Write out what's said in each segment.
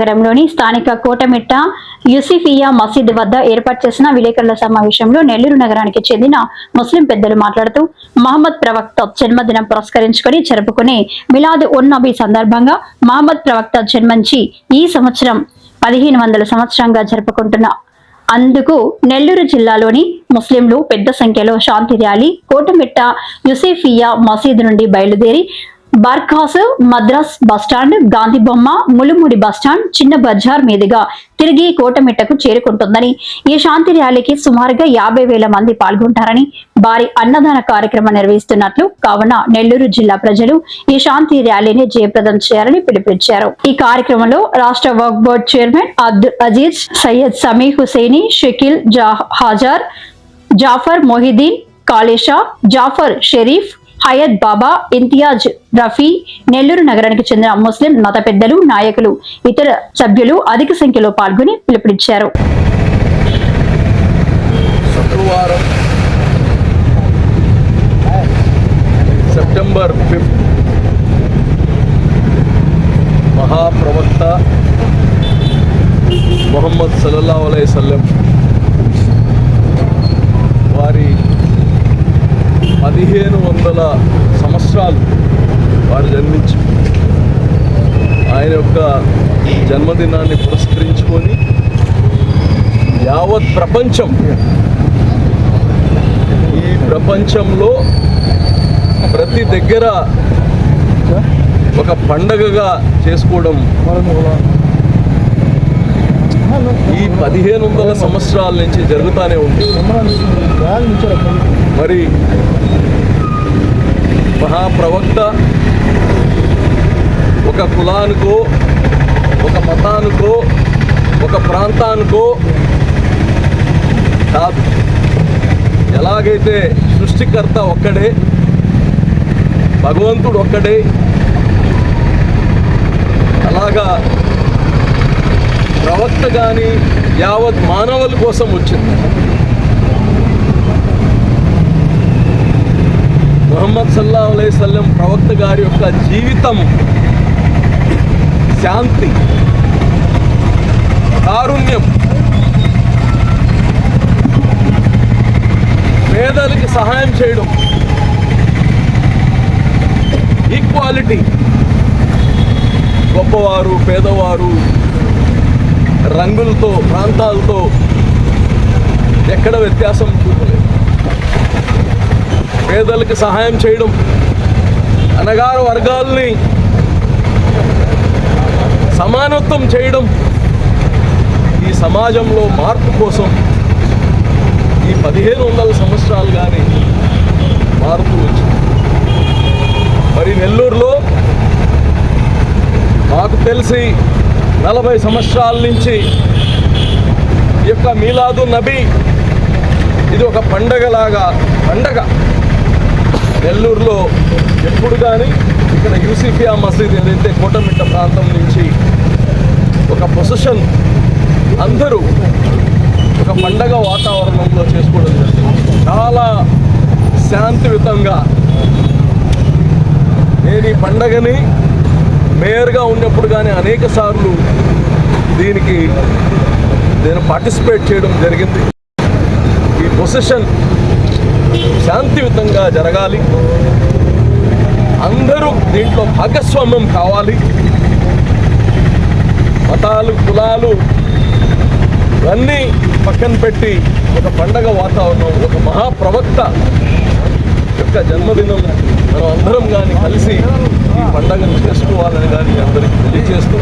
నగరంలోని స్థానిక కోటమిట్ట యూసిఫియా మసీద్ వద్ద ఏర్పాటు చేసిన విలేకరుల సమావేశంలో నెల్లూరు నగరానికి చెందిన ముస్లిం పెద్దలు మాట్లాడుతూ మహమ్మద్ ప్రవక్త జన్మదినం పురస్కరించుకొని జరుపుకునే మిలాద్ ఉన్ నబీ సందర్భంగా మహమ్మద్ ప్రవక్త జన్మించి ఈ సంవత్సరం పదిహేను వందల సంవత్సరంగా జరుపుకుంటున్న. అందుకు నెల్లూరు జిల్లాలోని ముస్లింలు పెద్ద సంఖ్యలో శాంతి ర్యాలీ కోటమిట్ట యుసేఫియా మసీదు నుండి బయలుదేరి బర్ఖాస్ మద్రాస్ బస్టాండ్ గాంధీ బొమ్మ ములుముడి బస్టాండ్ చిన్న బజార్ మీదుగా తిరిగి కోటమిట్టకు చేరుకుంటుందని. ఈ శాంతి ర్యాలీకి సుమారుగా యాభై వేల మంది పాల్గొంటారని భారీ అన్నదాన కార్యక్రమం నిర్వహిస్తున్నట్లు కావున నెల్లూరు జిల్లా ప్రజలు ఈ శాంతి ర్యాలీని జయప్రదం చేయాలని పిలుపునిచ్చారు. ఈ కార్యక్రమంలో రాష్ట్ర వర్క్ బోర్డ్ చైర్మన్ అబ్దుల్ అజీజ్ సయ్యద్ సమీ హుసేని షకీల్ జా హాజార్ జాఫర్ మొహిదీన్ కాళేషా జాఫర్ షరీఫ్ హయత్ బాబా ఇంతియాజ్ రఫీ నెల్లూరు నగరానికి చెందిన ముస్లిం మత పెద్దలు నాయకులు ఇతర సభ్యులు అధిక సంఖ్యలో పాల్గొని పిలుపునిచ్చారు. సెప్టెంబర్ ఫిఫ్త్ మహాప్రవక్త మొహమ్మద్ సల్లల్లా అలై సల్లెం వారి పదిహేను వందల సంవత్సరాలు వారు జన్మించి ఆయన యొక్క జన్మదినాన్ని పురస్కరించుకొని యావత్ ప్రపంచం ఈ ప్రపంచంలో ప్రతి దగ్గర ఒక పండగగా చేసుకోవడం ఈ పదిహేను వందల సంవత్సరాల నుంచి జరుగుతూనే ఉంది. మరి మహాప్రవక్త ఒక కులానికో ఒక మతానికో ఒక ప్రాంతానికో కాదు. ఎలాగైతే సృష్టికర్త ఒక్కడే భగవంతుడు ఒక్కడే అలాగా ప్రవక్త కానీ యావత్ మానవుల కోసం వచ్చింది. ముహమ్మద్ సల్లా అలైవల్లం ప్రవక్త గారి యొక్క జీవితం. శాంతి. కారుణ్యం. పేదలకి సహాయం చేయడం. ఈక్వాలిటీ. గొప్పవారు పేదవారు రంగులతో ప్రాంతాలతో ఎక్కడ వ్యత్యాసం చూపలేదు. పేదలకు సహాయం చేయడం అనగార వర్గాల్ని సమానత్వం చేయడం ఈ సమాజంలో మార్పు కోసం ఈ పదిహేను వందల సంవత్సరాలు కానీ మారుతూ వచ్చింది. మరి నెల్లూరులో మాకు తెలిసి నలభై సంవత్సరాల నుంచి ఈ యొక్క మీలాదు నబీ ఇది ఒక పండగలాగా పండగ. నెల్లూరులో ఎప్పుడు కానీ ఇక్కడ యూసిఫియా మసీద్ ఏదైతే కోటమిట్ట ప్రాంతం నుంచి ఒక పొజిషన్ అందరూ ఒక పండగ వాతావరణంలో చేసుకోవడం జరిగింది. చాలా శాంతియుతంగా నేను ఈ పండగని మేయర్గా ఉన్నప్పుడు కానీ అనేక సార్లు దీనికి నేను పార్టిసిపేట్ చేయడం జరిగింది. ఈ పొజిషన్ శాంతియుతంగా జరగాలి. అందరూ దీంట్లో భాగస్వామ్యం కావాలి. మతాలు కులాలు ఇవన్నీ పక్కన పెట్టి ఒక పండగ వాతావరణం ఒక మహాప్రవక్త యొక్క జన్మదినం మనం అందరం కానీ కలిసి ఈ పండగను చేసుకోవాలని కానీ అందరికి తెలియజేస్తూ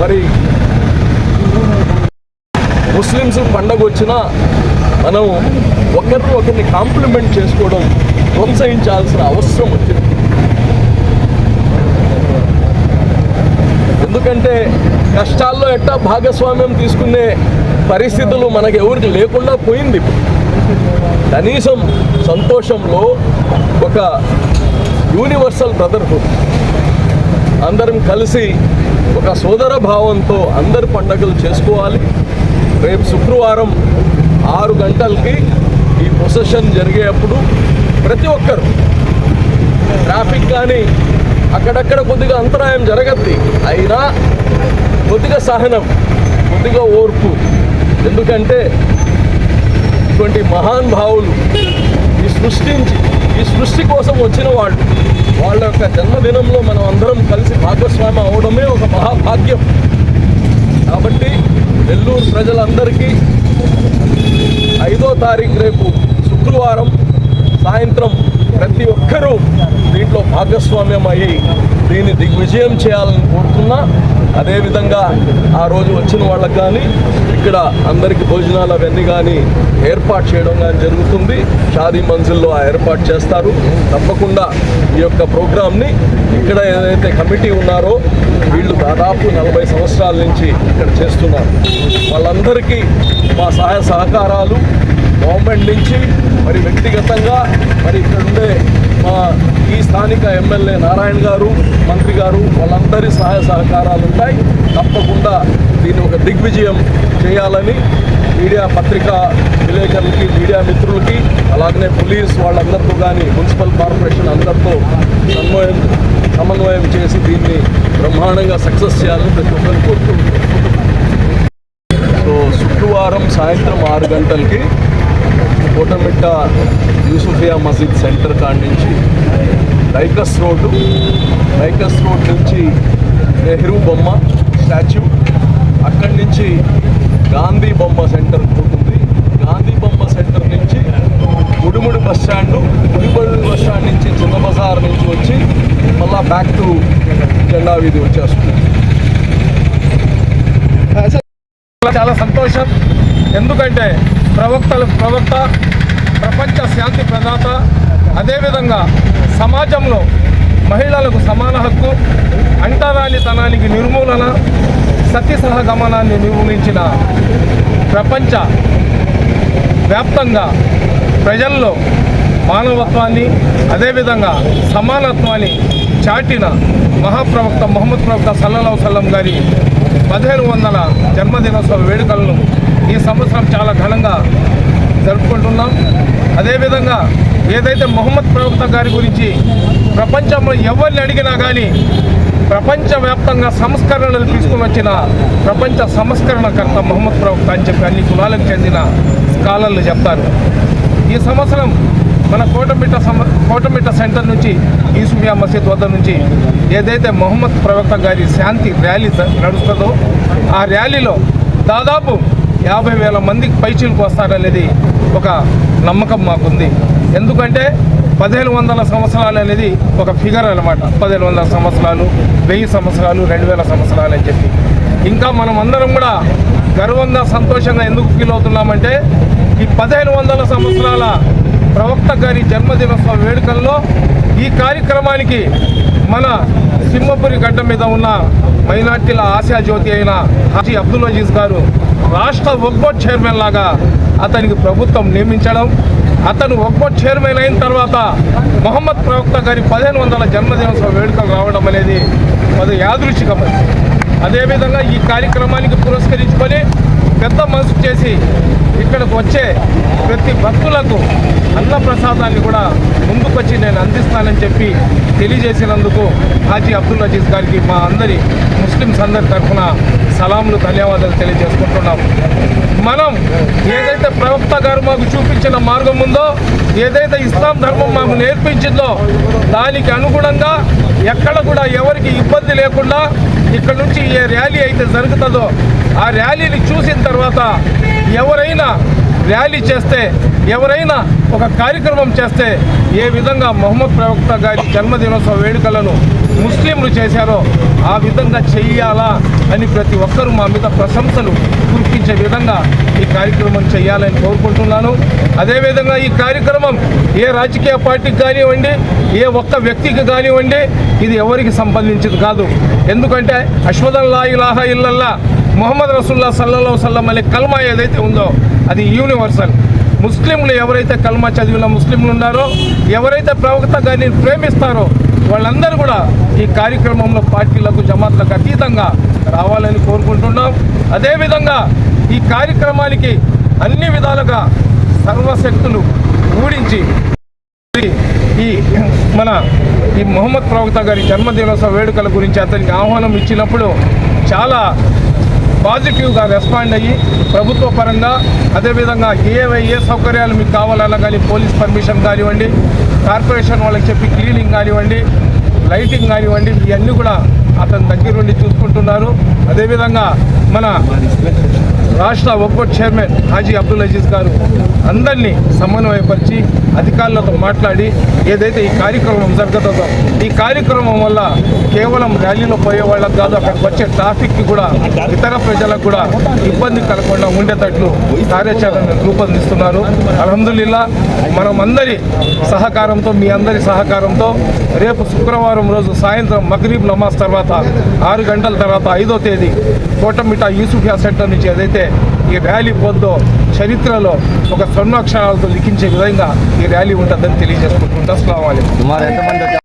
మరి ముస్లిమ్స్ పండగ వచ్చినా మనం ఒకరిని ఒకరిని కాంప్లిమెంట్ చేసుకోవడం ప్రోత్సహించాల్సిన అవసరం వచ్చింది. ఎందుకంటే కష్టాల్లో ఎట్టా భాగస్వామ్యం తీసుకునే పరిస్థితులు మనకు ఎవరికి లేకుండా పోయింది కనీసం సంతోషంలో ఒక యూనివర్సల్ బ్రదర్హుడ్. అందరం కలిసి ఒక సోదర భావంతో అందరి పండగలు చేసుకోవాలి. రేపు శుక్రవారం ఆరు గంటలకి ఈ ప్రొసెషన్ జరిగేటప్పుడు ప్రతి ఒక్కరు ట్రాఫిక్ కానీ అక్కడక్కడ కొద్దిగా అంతరాయం జరగద్ది. అయినా కొద్దిగా సహనం కొద్దిగా ఓర్పు. ఎందుకంటే ఇటువంటి మహాన్ భావులు ఈ సృష్టించి ఈ సృష్టి కోసం వచ్చిన వాళ్ళు వాళ్ళ యొక్క జన్మదినంలో మనం అందరం కలిసి భాగస్వామి అవడమే ఒక మహాభాగ్యం. కాబట్టి నెల్లూరు ప్రజలందరికీ ఐదో తారీఖు రేపు శుక్రవారం సాయంత్రం ప్రతి ఒక్కరూ దీంట్లో భాగస్వామ్యం అయ్యి దీన్ని దిగ్విజయం చేయాలని కోరుతున్నా. అదేవిధంగా ఆ రోజు వచ్చిన వాళ్ళకి కానీ ఇక్కడ అందరికీ భోజనాలు అవన్నీ కానీ ఏర్పాటు చేయడం కానీ జరుగుతుంది. షాదీ మంజిల్లో ఆ ఏర్పాటు చేస్తారు. తప్పకుండా ఈ యొక్క ప్రోగ్రామ్ని ఇక్కడ ఏదైతే కమిటీ ఉన్నారో వీళ్ళు దాదాపు నలభై సంవత్సరాల నుంచి ఇక్కడ చేస్తున్నారు. వాళ్ళందరికీ మా సహాయ సహకారాలు గవర్నమెంట్ నుంచి మరి వ్యక్తిగతంగా మరి ఇక్కడ ఉండే మా ఈ స్థానిక ఎమ్మెల్యే నారాయణ గారు మంత్రి గారు వాళ్ళందరి సహాయ సహకారాలు ఉంటాయి. తప్పకుండా దీన్ని ఒక దిగ్విజయం చేయాలని మీడియా పత్రికా విలేకరులకి మీడియా మిత్రులకి అలాగనే పోలీస్ వాళ్ళందరితో కానీ మున్సిపల్ కార్పొరేషన్ అందరితో సమన్వయం సమన్వయం చేసి దీన్ని బ్రహ్మాండంగా సక్సెస్ చేయాలని ప్రతి ఒక్కరిని కోరుకుంటున్నాను సో శుక్రవారం సాయంత్రం ఆరు గంటలకి కోటమిట్ట యూసుఫియా మసీద్ సెంటర్ కాడించి నుంచి డైకస్ రోడ్డు. డైకస్ రోడ్ నుంచి నెహ్రూ బొమ్మ స్టాచ్యూ. అక్కడి నుంచి గాంధీ బొమ్మ సెంటర్ పోతుంది. గాంధీ బొమ్మ సెంటర్ నుంచి Gudimudi bus stand Gudimudi bus stand నుంచి చిన్న బజార్ నుంచి వచ్చి మళ్ళా బ్యాక్ టు జెండా వీధి వచ్చేస్తుంది. చాలా సంతోషం. ఎందుకంటే ప్రవక్తలకు ప్రవక్త ప్రపంచ శాంతి ప్రదాత అదేవిధంగా సమాజంలో మహిళలకు సమాన హక్కు అంటరానితనానికి నిర్మూలన సత్య సహగమనాన్ని నిర్మూలించిన ప్రపంచ వ్యాప్తంగా ప్రజల్లో మానవత్వాన్ని అదేవిధంగా సమానత్వాన్ని చాటిన మహాప్రవక్త మొహమ్మద్ ప్రవక్త సల్లల్లా సల్లం గారి పదిహేను వందల జన్మదినోత్సవ వేడుకలను ఈ సంవత్సరం చాలా ఘనంగా జరుపుకుంటున్నాం. అదేవిధంగా ఏదైతే మొహమ్మద్ ప్రవక్త గారి గురించి ప్రపంచంలో ఎవరిని అడిగినా కానీ ప్రపంచవ్యాప్తంగా సంస్కరణలు తీసుకుని వచ్చిన ప్రపంచ సంస్కరణకర్త మొహమ్మద్ ప్రవక్త అని చెప్పి అన్ని కులాలకు చెందిన స్కాలర్లు చెప్తారు. ఈ సంవత్సరం మన కోటమిట్ట సమ కోటమిట్ట సెంటర్ నుంచి ఈసుమియా మసీద్ వద్ద నుంచి ఏదైతే మొహమ్మద్ ప్రవక్త గారి శాంతి ర్యాలీ నడుస్తుందో ఆ ర్యాలీలో దాదాపు యాభై వేల మందికి పైచీలకు వస్తారనేది ఒక నమ్మకం మాకుంది. ఎందుకంటే పదిహేను వందల సంవత్సరాలు అనేది ఒక ఫిగర్ అనమాట పదిహేను వందల సంవత్సరాలు వెయ్యి సంవత్సరాలు రెండు వేల సంవత్సరాలు అని చెప్పి. ఇంకా మనం అందరం కూడా గర్వంగా సంతోషంగా ఎందుకు ఫీల్ అవుతున్నామంటే ఈ పదిహేను వందల సంవత్సరాల ప్రవక్త గారి జన్మదినోత్సవ వేడుకల్లో ఈ కార్యక్రమానికి మన సింహపురి గడ్డ మీద ఉన్న మైనార్టీల ఆశా జ్యోతి అయిన హాజీ అబ్దుల్ అజీజ్ గారు రాష్ట్ర వక్బోర్డ్ చైర్మన్ లాగా అతనికి ప్రభుత్వం నియమించడం అతను ఒక్బోర్డ్ చైర్మన్ అయిన తర్వాత మొహమ్మద్ ప్రవక్త గారి పదిహేను వందల జన్మదినోత్సవ వేడుకలు రావడం అనేది అది యాదృచ్ఛికమైంది. అదేవిధంగా ఈ కార్యక్రమానికి పురస్కరించుకొని పెద్ద మనసు చేసి ఇక్కడికి వచ్చే ప్రతి భక్తులకు అన్నప్రసాదాన్ని కూడా ముందుకొచ్చి నేను అందిస్తానని చెప్పి తెలియజేసినందుకు హాజీ అబ్దుల్ అజీజ్ గారికి మా అందరి ముస్లిమ్స్ అందరి తరఫున సలాములు ధన్యవాదాలు తెలియజేసుకుంటున్నాం. మనం ఏదైతే ప్రవక్త గారు మాకు చూపించిన మార్గం ఉందో ఏదైతే ఇస్లాం ధర్మం మాకు నేర్పించిందో దానికి అనుగుణంగా ఎక్కడ కూడా ఎవరికి ఇబ్బంది లేకుండా ఇక్కడ నుంచి ఏ ర్యాలీ అయితే జరుగుతుందో ఆ ర్యాలీని చూసిన తర్వాత ఎవరైనా ర్యాలీ చేస్తే ఎవరైనా ఒక కార్యక్రమం చేస్తే ఏ విధంగా మహమ్మద్ ప్రవక్త గారి జన్మదినోత్సవ వేడుకలను ముస్లింలు చేశారో ఆ విధంగా చెయ్యాలా అని ప్రతి ఒక్కరూ మా మీద ప్రశంసలు కురిపించే విధంగా ఈ కార్యక్రమం చేయాలని కోరుకుంటున్నాను. అదేవిధంగా ఈ కార్యక్రమం ఏ రాజకీయ పార్టీకి కానివ్వండి ఏ ఒక్క వ్యక్తికి కానివ్వండి ఇది ఎవరికి సంబంధించింది కాదు. ఎందుకంటే అశ్వదల్లా ఇలాహ ఇల్లల్లా మొహమ్మద్ రసూల్లా సల్లల్లా సల్లం అనే కల్మా ఏదైతే ఉందో అది యూనివర్సల్ ముస్లింలు ఎవరైతే కల్మా చదివిన ముస్లింలు ఉన్నారో ఎవరైతే ప్రవక్త గారిని ప్రేమిస్తారో వాళ్ళందరూ కూడా ఈ కార్యక్రమంలో పార్టీలకు జమాత్లకు అతీతంగా రావాలని కోరుకుంటున్నాం. అదేవిధంగా ఈ కార్యక్రమానికి అన్ని విధాలుగా సర్వశక్తులు ఊడించి ఈ మన ఈ మొహమ్మద్ ప్రవక్త గారి జన్మదినోత్సవ వేడుకల గురించి అతనికి ఆహ్వానం ఇచ్చినప్పుడు చాలా పాజిటివ్గా రెస్పాండ్ అయ్యి ప్రభుత్వ పరంగా అదేవిధంగా ఏవై ఏ సౌకర్యాలు మీకు కావాలన్నా కానీ పోలీస్ పర్మిషన్ కానివ్వండి కార్పొరేషన్ వాళ్ళకి చెప్పి క్లీనింగ్ కానివ్వండి లైటింగ్ కానివ్వండి ఇవన్నీ కూడా అతని దగ్గరుండి చూసుకుంటున్నారు. అదేవిధంగా మన రాష్ట్ర ఒక్కో చైర్మన్ హాజీ అబ్దుల్ అజీజ్ గారు అందరినీ సమన్వయపరిచి అధికారులతో మాట్లాడి ఏదైతే ఈ కార్యక్రమం జరుగుతుందో ఈ కార్యక్రమం వల్ల కేవలం ర్యాలీలో పోయే వాళ్ళకు కాదు అక్కడికి వచ్చే ట్రాఫిక్కి కూడా ఇతర ప్రజలకు కూడా ఇబ్బంది కలగకుండా ఉండేటట్లు కార్యాచరణ రూపొందిస్తున్నారు. అల్హమ్దుల్లా మనం అందరి సహకారంతో మీ అందరి సహకారంతో రేపు శుక్రవారం రోజు సాయంత్రం మగరీబ్ నమాజ్ తర్వాత ఆరు గంటల తర్వాత ఐదో తేదీ కోటమిట యూసుఫియా సెంటర్ నుంచి ఏదైతే ఈ ర్యాలీ పొందో చరిత్రలో ఒక స్వర్ణాక్షరాలతో లిఖించే విధంగా ఈ ర్యాలీ ఉంటుందని తెలియజేసుకుంటుంటా అస్సలం